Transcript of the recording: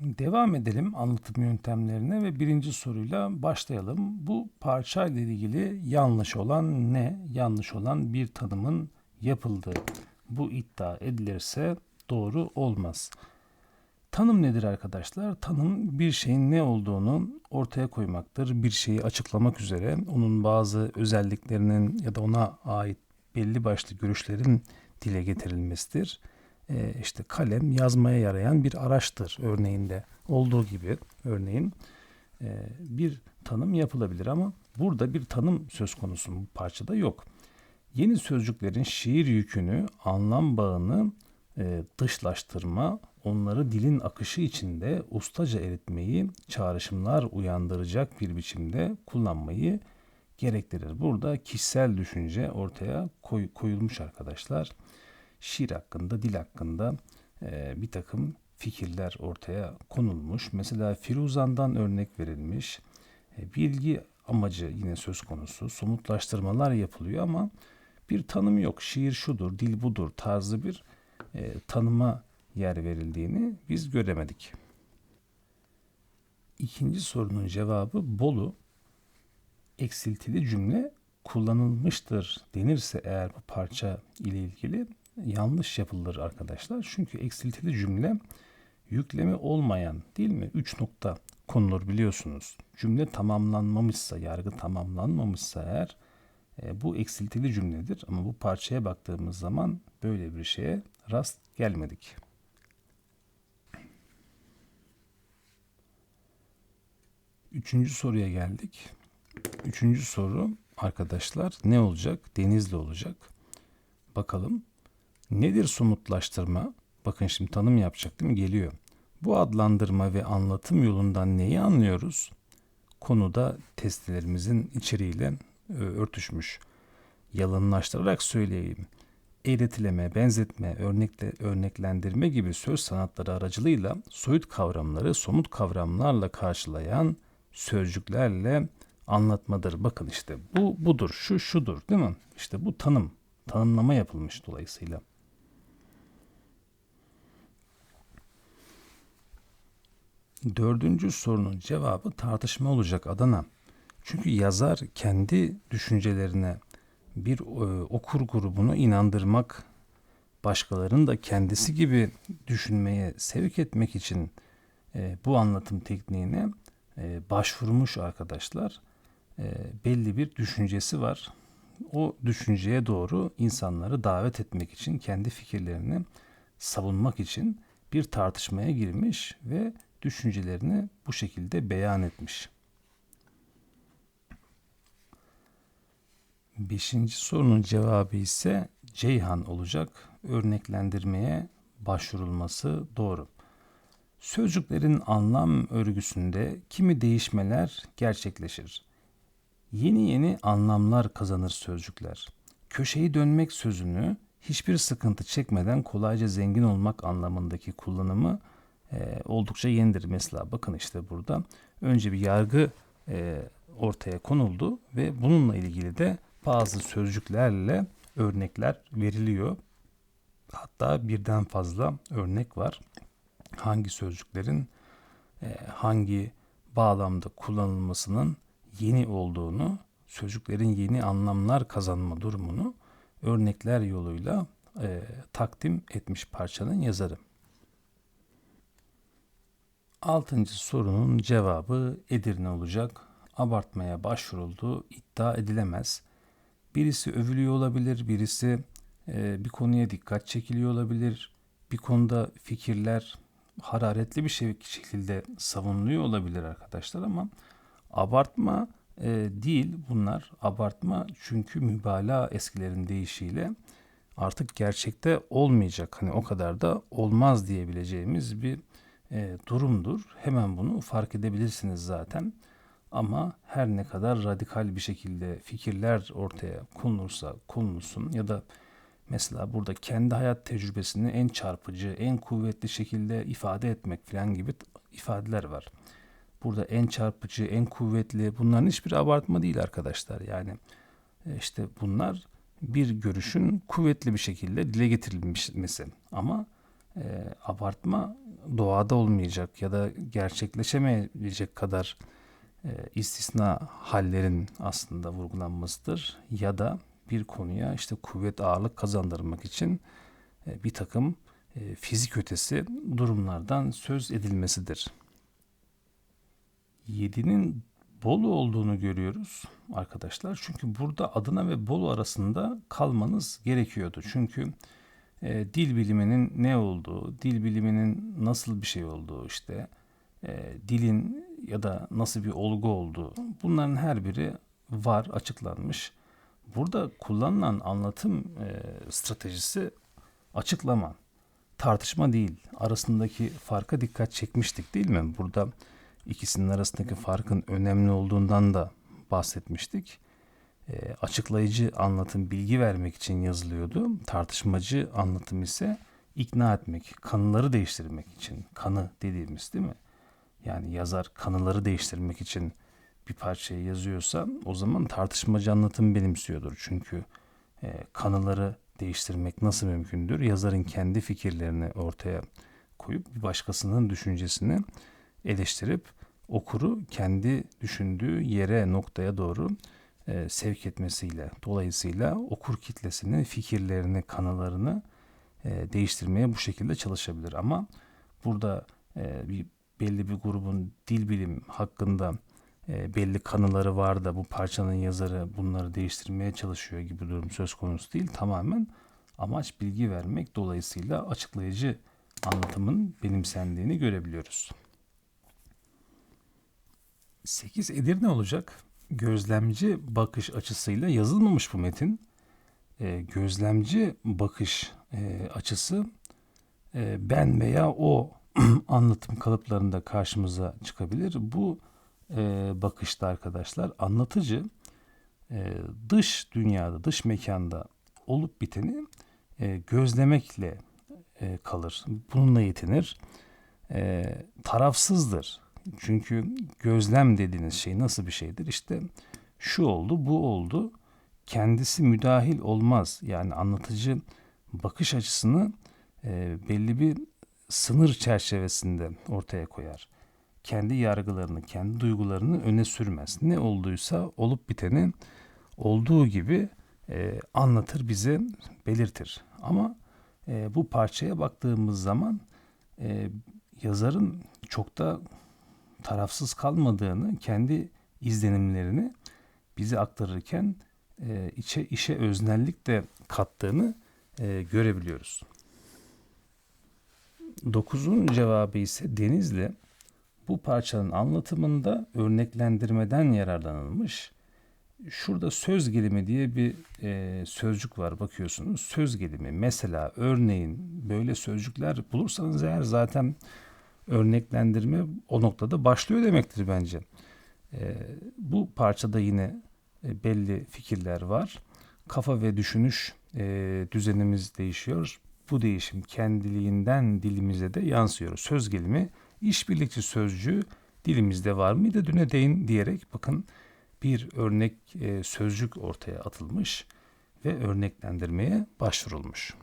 Devam edelim anlatım yöntemlerine ve birinci soruyla başlayalım. Bu parça ile ilgili yanlış olan ne? Yanlış olan bir tanımın yapıldığı. Bu iddia edilirse doğru olmaz. Tanım nedir arkadaşlar? Tanım bir şeyin ne olduğunu ortaya koymaktır. Bir şeyi açıklamak üzere onun bazı özelliklerinin ya da ona ait belli başlı görüşlerin dile getirilmesidir. Ee, işte kalem yazmaya yarayan bir araçtır örneğinde olduğu gibi örneğin e, bir tanım yapılabilir ama burada bir tanım söz konusu bu parçada yok. Yeni sözcüklerin şiir yükünü, anlam bağını e, dışlaştırma, onları dilin akışı içinde ustaca eritmeyi, çağrışımlar uyandıracak bir biçimde kullanmayı gerektirir. Burada kişisel düşünce ortaya koy, koyulmuş arkadaşlar. Şiir hakkında, dil hakkında e, bir takım fikirler ortaya konulmuş. Mesela Firuzan'dan örnek verilmiş. E, bilgi amacı yine söz konusu. Somutlaştırmalar yapılıyor ama bir tanım yok. Şiir şudur, dil budur tarzı bir e, tanıma yer verildiğini biz göremedik. İkinci sorunun cevabı Bolu eksiltili cümle kullanılmıştır denirse eğer bu parça ile ilgili yanlış yapılır arkadaşlar. Çünkü eksiltili cümle yüklemi olmayan değil mi? Üç nokta konulur biliyorsunuz. Cümle tamamlanmamışsa, yargı tamamlanmamışsa eğer e, bu eksiltili cümledir. Ama bu parçaya baktığımız zaman böyle bir şeye rast gelmedik. Üçüncü soruya geldik. Üçüncü soru arkadaşlar ne olacak? Denizli olacak. Bakalım. Nedir somutlaştırma? Bakın şimdi tanım yapacak değil mi? Geliyor. Bu adlandırma ve anlatım yolundan neyi anlıyoruz? Konuda testlerimizin içeriğiyle e, örtüşmüş. Yalınlaştırarak söyleyeyim. Eğretileme, benzetme, örnekle, örneklendirme gibi söz sanatları aracılığıyla soyut kavramları somut kavramlarla karşılayan sözcüklerle anlatmadır. Bakın işte bu budur, şu şudur değil mi? İşte bu tanım, tanımlama yapılmış dolayısıyla. Dördüncü sorunun cevabı tartışma olacak Adana. Çünkü yazar kendi düşüncelerine bir e, okur grubunu inandırmak, başkalarını da kendisi gibi düşünmeye sevk etmek için e, bu anlatım tekniğine e, başvurmuş arkadaşlar. Belli bir düşüncesi var. O düşünceye doğru insanları davet etmek için, kendi fikirlerini savunmak için bir tartışmaya girmiş ve düşüncelerini bu şekilde beyan etmiş. Beşinci sorunun cevabı ise Ceyhan olacak. Örneklendirmeye başvurulması doğru. Sözcüklerin anlam örgüsünde kimi değişmeler gerçekleşir. Yeni yeni anlamlar kazanır sözcükler. Köşeyi dönmek sözünü hiçbir sıkıntı çekmeden kolayca zengin olmak anlamındaki kullanımı e, oldukça yenidir. Mesela bakın işte burada önce bir yargı e, ortaya konuldu ve bununla ilgili de bazı sözcüklerle örnekler veriliyor. Hatta birden fazla örnek var. Hangi sözcüklerin e, hangi bağlamda kullanılmasının yeni olduğunu, sözcüklerin yeni anlamlar kazanma durumunu örnekler yoluyla e, takdim etmiş parçanın yazarı. Altıncı sorunun cevabı Edirne olacak. Abartmaya başvurulduğu iddia edilemez. Birisi övülüyor olabilir, birisi e, bir konuya dikkat çekiliyor olabilir. Bir konuda fikirler hararetli bir şey, şekilde savunuluyor olabilir arkadaşlar ama abartma e, değil bunlar. Abartma çünkü mübalağa eskilerin deyişiyle artık gerçekte olmayacak. Hani o kadar da olmaz diyebileceğimiz bir e, durumdur. Hemen bunu fark edebilirsiniz zaten. Ama her ne kadar radikal bir şekilde fikirler ortaya konulursa konulsun ya da mesela burada kendi hayat tecrübesini en çarpıcı, en kuvvetli şekilde ifade etmek falan gibi ifadeler var. Burada en çarpıcı, en kuvvetli bunların hiçbir abartma değil arkadaşlar. Yani e, işte bunlar bir görüşün kuvvetli bir şekilde dile getirilmesi. Ama e, abartma doğada olmayacak ya da gerçekleşemeyecek kadar e, istisna hallerin aslında vurgulanmasıdır. Ya da bir konuya işte kuvvet ağırlık kazandırmak için e, bir takım e, fizik ötesi durumlardan söz edilmesidir. 7'nin Bolu olduğunu görüyoruz arkadaşlar. Çünkü burada Adana ve Bolu arasında kalmanız gerekiyordu. Çünkü e, dil biliminin ne olduğu, dil biliminin nasıl bir şey olduğu, işte e, dilin ya da nasıl bir olgu olduğu bunların her biri var, açıklanmış. Burada kullanılan anlatım e, stratejisi açıklama, tartışma değil. Arasındaki farka dikkat çekmiştik değil mi? Burada ikisinin arasındaki farkın önemli olduğundan da bahsetmiştik. E, açıklayıcı anlatım bilgi vermek için yazılıyordu. Tartışmacı anlatım ise ikna etmek, kanıları değiştirmek için. Kanı dediğimiz değil mi? Yani yazar kanıları değiştirmek için bir parçayı yazıyorsa o zaman tartışmacı anlatım benimsiyordur. Çünkü e, kanıları değiştirmek nasıl mümkündür? Yazarın kendi fikirlerini ortaya koyup bir başkasının düşüncesini eleştirip okuru kendi düşündüğü yere, noktaya doğru e, sevk etmesiyle, dolayısıyla okur kitlesinin fikirlerini, kanılarını e, değiştirmeye bu şekilde çalışabilir. Ama burada e, bir belli bir grubun dil bilim hakkında e, belli kanıları var da bu parçanın yazarı bunları değiştirmeye çalışıyor gibi durum söz konusu değil. Tamamen amaç bilgi vermek dolayısıyla açıklayıcı anlatımın benimsendiğini görebiliyoruz. 8 Edirne olacak. Gözlemci bakış açısıyla yazılmamış bu metin. E, gözlemci bakış e, açısı e, ben veya o anlatım kalıplarında karşımıza çıkabilir. Bu e, bakışta arkadaşlar anlatıcı e, dış dünyada, dış mekanda olup biteni e, gözlemekle e, kalır. Bununla yetinir. E, tarafsızdır. Çünkü gözlem dediğiniz şey nasıl bir şeydir? İşte şu oldu, bu oldu. Kendisi müdahil olmaz. Yani anlatıcı bakış açısını e, belli bir sınır çerçevesinde ortaya koyar. Kendi yargılarını, kendi duygularını öne sürmez. Ne olduysa olup biteni olduğu gibi e, anlatır, bize belirtir. Ama e, bu parçaya baktığımız zaman e, yazarın çok da tarafsız kalmadığını, kendi izlenimlerini bize aktarırken e, içe işe öznellik de kattığını e, görebiliyoruz. Dokuzun cevabı ise Denizli bu parçanın anlatımında örneklendirmeden yararlanılmış. Şurada söz gelimi diye bir e, sözcük var bakıyorsunuz. Söz gelimi mesela örneğin böyle sözcükler bulursanız eğer zaten örneklendirme o noktada başlıyor demektir bence. E, bu parçada yine e, belli fikirler var. Kafa ve düşünüş e, düzenimiz değişiyor. Bu değişim kendiliğinden dilimize de yansıyor. Söz gelimi işbirlikçi sözcüğü dilimizde var mıydı düne değin diyerek bakın bir örnek e, sözcük ortaya atılmış ve örneklendirmeye başvurulmuş.